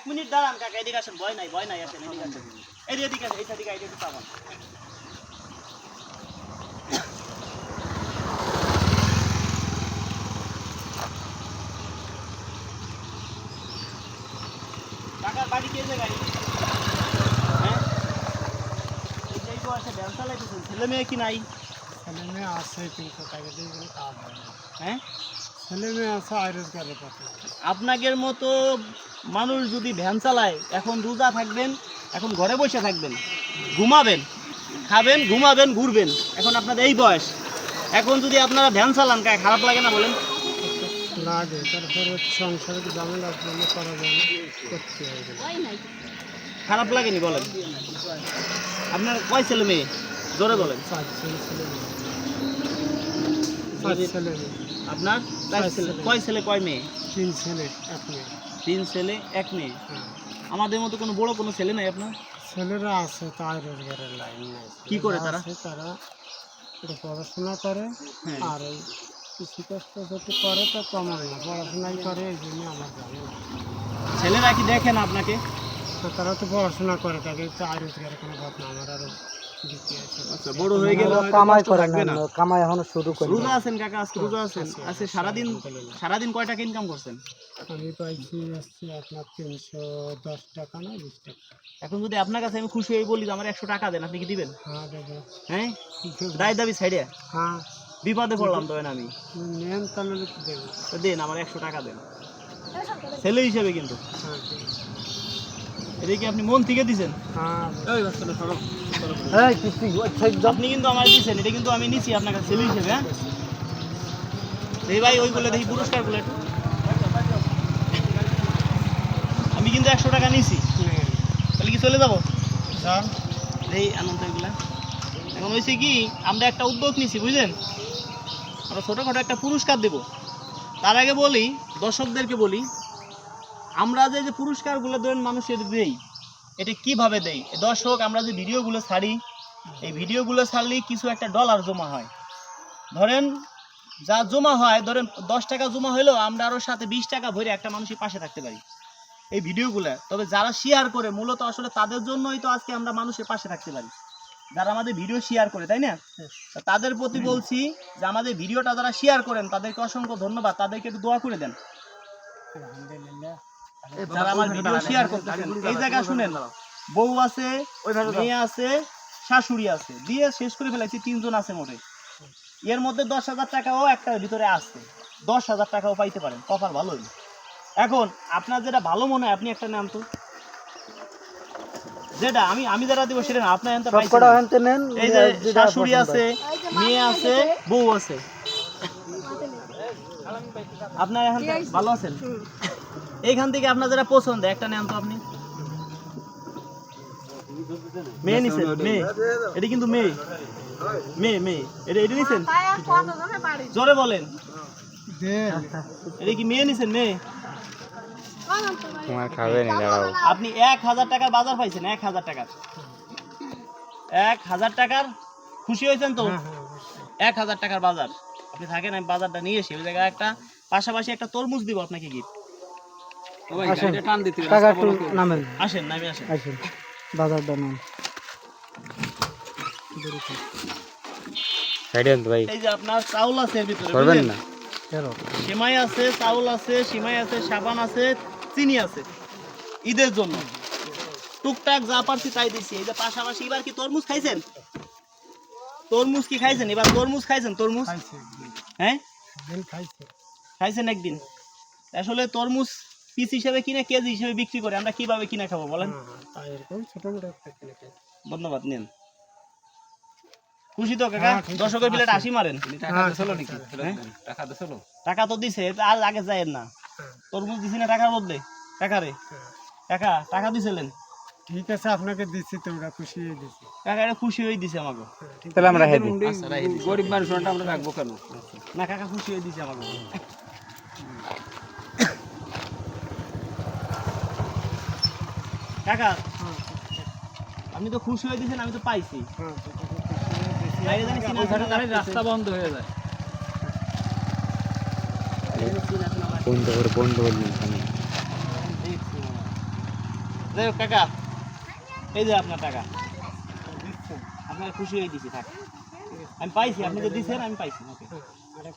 এক মিনিট দাঁড়ান কাকা এদিকে আসেন ভয় নাই ভয় নাই আসেন এদিকে আসেন। যে এদিকে আসেন এই দিকে এদিকে পাবেন কাকার বাড়ি কে জায়গায় হ্যাঁ? এই যে বয়সে ভ্যান চালাইতেছেন ছেলে মেয়ে কি নাই? ছেলে মেয়ে আছে কিন্তু তাকে দিয়ে কোনো কাজ হয় না। হ্যাঁ? ছেলে মেয়ে আছে আয় রোজগারের পথে আপনাদের মতো মানুষ যদি ভ্যান চালায় এখন রোজা থাকবেন এখন ঘরে বসে থাকবেন ঘুমাবেন খাবেন ঘুমাবেন ঘুরবেন। এখন আপনাদের এই বয়স। এখন যদি আপনারা ভ্যান চালান কায় খারাপ লাগে না বলেন? লাগে তারপরে সংসারে ঝামেলার জন্য করা যায় না করতে খারাপ লাগেনি বলেন? আপনার কয় ছেলে মেয়ে? জোরে বলেন। আপনার। কয় ছেলে কয় মেয়ে? তিন ছেলে এক মেয়ে। তিন ছেলে এক মেয়ে? হ্যাঁ। আমাদের মতো কোনো বড় কোনো ছেলে নাই আপনার? ছেলেরা আছে তো আয় রোজগারের লাইন নাই। কি করে তারা? তারা পড়াশোনা করে হ্যাঁ। আর ওই কৃষি কষ্ট যদি করে তো কমায় না। পড়াশোনাই করে এই জন্য আমার জানে ছেলেরা কি দেখেন আপনাকে? তো তারা তো পড়াশোনা করে তাদের তো আয় রোজগারের কোনো ঘটনা আমার আরও আচ্ছা বড় হয়ে গেলে কামাই করে না না। কামাই এখনও শুরু করি রোজা আছেন কাকা আজকে রোজা আছেন? আজকে সারাদিন সারাদিন কয় টাকা ইনকাম করছেন? আমি পাইছি হচ্ছে আপনার তিনশো দশ টাকা না বিশ টাকা। এখন যদি আপনার কাছে আমি খুশি হয়ে বলি আমার একশো টাকা দেন আপনি কি দিবেন? হ্যাঁ দেবো হ্যাঁ? দায় দাবি সাইডে হ্যাঁ। বিপদে পড়লাম তো না আমি নেন তাহলে তো দেবো। দেন আমার একশো টাকা দেন। ছেলে হিসেবে কিন্তু। হ্যাঁ। এটা কি আপনি মন থেকে দিছেন? হ্যাঁ। আপনি কিন্তু আমার দিচ্ছেন এটা কিন্তু আমি নিছি আপনার কাছে ছেলে হিসেবে হ্যাঁ? এই ভাই ওইগুলো দেখি পুরস্কারগুলো একটু। আমি কিন্তু একশো টাকা নিছি। তাহলে কি চলে যাব? যান এই আনন্দ এগুলা। এখন হয়েছে কি আমরা একটা উদ্যোগ নিছি বুঝলেন? আমরা ছোটোখাটো একটা পুরস্কার দেব। তার আগে বলি দর্শকদেরকে বলি আমরা যে যে পুরস্কারগুলো ধরেন মানুষের দেই এটা কীভাবে দেই? দর্শক আমরা যে ভিডিওগুলো ছাড়ি এই ভিডিওগুলো ছাড়লে কিছু একটা ডলার জমা হয়। ধরেন যা জমা হয় ধরেন দশ টাকা জমা হলেও আমরা আরও সাথে বিশ টাকা ভরে একটা মানুষের পাশে থাকতে পারি। এই ভিডিওগুলো। তবে যারা শেয়ার করে মূলত আসলে তাদের জন্যই তো আজকে আমরা মানুষের পাশে থাকতে পারি। যারা আমাদের ভিডিও শেয়ার করে তাই না? তাদের প্রতি বলছি যে আমাদের ভিডিওটা যারা শেয়ার করেন তাদেরকে অসংখ্য ধন্যবাদ। তাদেরকে একটু দোয়া করে দেন। আলহামদুলিল্লাহ। যারা আমার ভিডিও শেয়ার করতেছেন এই জায়গা শুনেন বউ আছে মেয়ে আছে শাশুড়ি আছে দিয়ে শেষ করে ফেলাইছি তিনজন আছে মোটে। এর মধ্যে দশ হাজার টাকাও একটার ভিতরে আসছে দশ হাজার টাকাও পাইতে পারেন কপাল ভালোই। এখন আপনার যেটা ভালো মনে হয় আপনি একটা নাম তো। যেটা আমি আমি যেটা দিব সেটা আপনার এনতে পাইছেন এই যে শাশুড়ি আছে মেয়ে আছে বউ আছে। আপনার এখন ভালো আছেন? এইখান থেকে আপনার যেটা পছন্দ একটা নেন তো আপনি। মেয়ে নিছেন মেয়ে। এটা কিন্তু মেয়ে। মেয়ে মেয়ে। এটা এটা নিছেন? জোরে বলেন। এটা কি মেয়ে নিছেন মেয়ে? তোমার খাবে নি আপনি এক হাজার টাকার বাজার পাইছেন এক হাজার টাকার। এক হাজার টাকার? খুশি হয়েছেন তো? হ্যাঁ হ্যাঁ। এক হাজার টাকার বাজার। আপনি থাকেন আমি বাজারটা নিয়ে এসে ওই জায়গায় একটা পাশাপাশি একটা তরমুজ দিব আপনাকে গিফট একটু নামেন। আসেন নামে আসেন। আসুন বাজার দাম সাইডে ভাই। এই যে আপনার চাউল আছে ভিতরে করবেন না। সেমাই আছে চাউল আছে সিমাই আছে সাবান আছে চিনি আছে। ঈদের জন্য। টুকটাক যা পারছি তাই দিছি। এই যে পাশাপাশি এবার কি তরমুজ খাইছেন? তরমুজ কি খাইছেন? এবার তরমুজ খাইছেন তরমুজ? হ্যাঁ? খাইছেন একদিন? আসলে তরমুজ পিস হিসেবে কিনে কেজি হিসেবে বিক্রি করে আমরা কীভাবে কিনে খাব বলেন? হ্যাঁ, হ্যাঁ। ধন্যবাদ নেন। খুশি তো কাকা? হ্যাঁ, ঠিক আছে, দর্শকের প্লেট আশি মারেন? টাকা তো দিছে আর আগে যায় না। তরমুজ দিছি না টাকার বদলে? টাকা রে। কাকা টাকা দিছিলেন? ঠিক আছে আপনাকে দিচ্ছি তোমরা খুশি হয়ে দিচ্ছি কাকা এটা খুশি হয়ে দিছে আমাকে। তাহলে আমরা গরিব মানুষ আমরা রাখব কেন? না কাকা খুশি হয়ে দিছে আমাকে। কাকা হ্যাঁ, আপনি তো খুশি হয়ে দিয়েছেন আমি তো পাইছি হ্যাঁ, হয়ে লাগতেছে। বন্ধ হয়ে যায় বন্ধ করে বন্ধ করে আমি দেখছি মনে হয়। যাই হোক কাকা এই যে আপনার টাকা আপনার খুশি হয়ে দিছি থাক আমি পাইছি আপনি যে দিচ্ছেন আমি পাইছি ওকে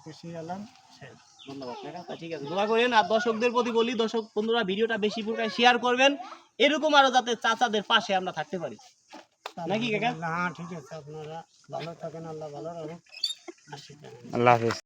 খুশি হলাম শেষ ধন্যবাদ কাকা ঠিক আছে দোয়া করেন আর দর্শকদের প্রতি বলি দর্শক বন্ধুরা ভিডিওটা বেশি পরিমাণে শেয়ার করবেন। এরকম আরও যাতে চাচাদের পাশে আমরা থাকতে পারি। নাকি কাকা? হ্যাঁ ঠিক আছে আপনারা ভালো থাকেন আল্লাহ ভালো রাখুন আল্লাহ হাফিজ।